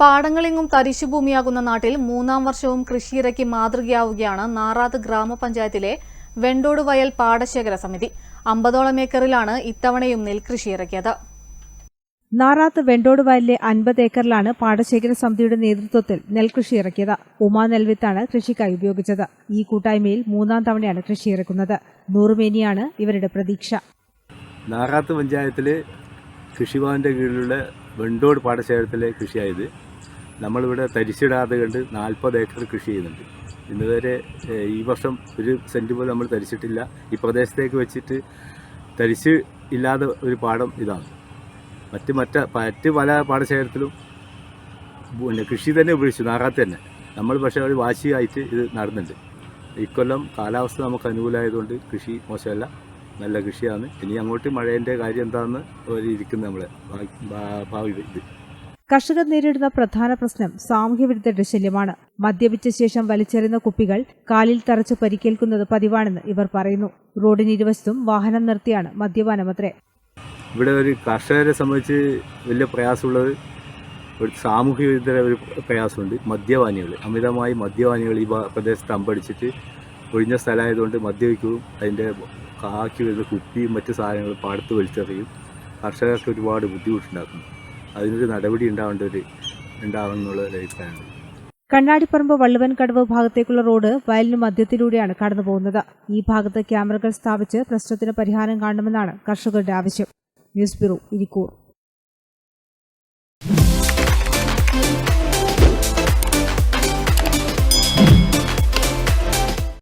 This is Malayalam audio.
പാടങ്ങളെങ്ങും തരിശുഭൂമിയാകുന്ന നാട്ടിൽ മൂന്നാം വർഷവും കൃഷിയിറക്കി മാതൃകയാവുകയാണ് നാറാത്ത് ഗ്രാമപഞ്ചായത്തിലെ വെണ്ടോട് വയൽ പാടശേഖര സമിതി. അമ്പതോളം ഏക്കറിലാണ് ഇത്തവണയും നെൽകൃഷി ഇറക്കിയത് നാറാത്ത് വെണ്ടോട് വയലിലെ അൻപത് ഏക്കറിലാണ് പാടശേഖര സമിതിയുടെ നേതൃത്വത്തിൽ നെൽകൃഷി ഇറക്കിയത് ഉമാ നെൽവിത്താണ് കൃഷിക്കായി ഉപയോഗിച്ചത്. ഈ കൂട്ടായ്മയിൽ മൂന്നാം തവണയാണ് കൃഷി ഇറക്കുന്നത് നൂറുമേനിയാണ് ഇവരുടെ പ്രതീക്ഷ. നാറാത്ത് പഞ്ചായത്തിലെ കൃഷിഭവന്റെ കീഴിലുള്ള വെണ്ടോട് പാടശേഖരത്തിലെ കൃഷിയായത്. നമ്മളിവിടെ തരിച്ചിടാതെ കണ്ട് നാൽപ്പത് ഏക്കർ കൃഷി ചെയ്യുന്നുണ്ട്. ഇന്നുവരെ ഈ വർഷം ഒരു സെന്റ് പോലും നമ്മൾ തരിച്ചിട്ടില്ല ഈ പ്രദേശത്തേക്ക് വെച്ചിട്ട് തരിച്ച് ഇല്ലാതെ ഒരു പാടം ഇതാണ്. മറ്റ് മറ്റ മറ്റ് പല പാടശേഖരത്തിലും പിന്നെ കൃഷി തന്നെ ഉപയോഗിച്ചു നാറാത്ത് തന്നെ. നമ്മൾ പക്ഷേ ഒരു വാശിയായിട്ട് ഇത് നടന്നുണ്ട് ഇക്കൊല്ലം കാലാവസ്ഥ നമുക്ക് അനുകൂലമായതുകൊണ്ട് കൃഷി മോശമല്ല നല്ല കൃഷിയാണ്. ഇനി അങ്ങോട്ട് മഴേന്റെ കാര്യം എന്താണെന്ന് ഒരു ഇരിക്കുന്നു നമ്മളെ ഭാവി ഇത്. കർഷകർ നേരിടുന്ന പ്രധാന പ്രശ്നം സാമൂഹ്യവിരുദ്ധരുടെ ശല്യമാണ്. മദ്യപിച്ച ശേഷം വലിച്ചെറിയുന്ന കുപ്പികൾ കാലിൽ തറച്ച് പരിക്കേൽക്കുന്നത് പതിവാണെന്ന് ഇവർ പറയുന്നു. റോഡിന് ഇരുവശത്തും വാഹനം നിർത്തിയാണ് മദ്യപാനമത്രേ. ഇവിടെ ഒരു കർഷകരെ സംബന്ധിച്ച് വലിയ പ്രയാസമുള്ളത് ഒരു സാമൂഹ്യ വിരുദ്ധ ഒരു പ്രയാസമുണ്ട്. മദ്യപാനികൾ അമിതമായി മദ്യപാനികൾ ഈ പ്രദേശത്ത് അമ്പടിച്ചിട്ട് ഒഴിഞ്ഞ സ്ഥലമായതുകൊണ്ട് മദ്യപിക്കുകയും അതിന്റെ കാക്കി വരുന്ന കുപ്പിയും മറ്റു സാധനങ്ങളും പാടത്ത് വലിച്ചെറിയും കർഷകർക്ക് ഒരുപാട് ബുദ്ധിമുട്ടുണ്ടാക്കുന്നു. അതിനൊരു നടപടി ഉണ്ടാവേണ്ട ഒരു ഉണ്ടാവണമെന്നുള്ള ഒരു അഭിപ്രായമാണ് കണ്ണാടിപ്പറമ്പ് വള്ളുവൻകടവ് ഭാഗത്തേക്കുള്ള റോഡ് വയലിന് മധ്യത്തിലൂടെയാണ് കടന്നുപോകുന്നത്. ഈ ഭാഗത്ത് ക്യാമറകൾ സ്ഥാപിച്ച് പ്രശ്നത്തിന് പരിഹാരം കാണണമെന്നാണ് കർഷകരുടെ ആവശ്യം. News bureau Irikkur.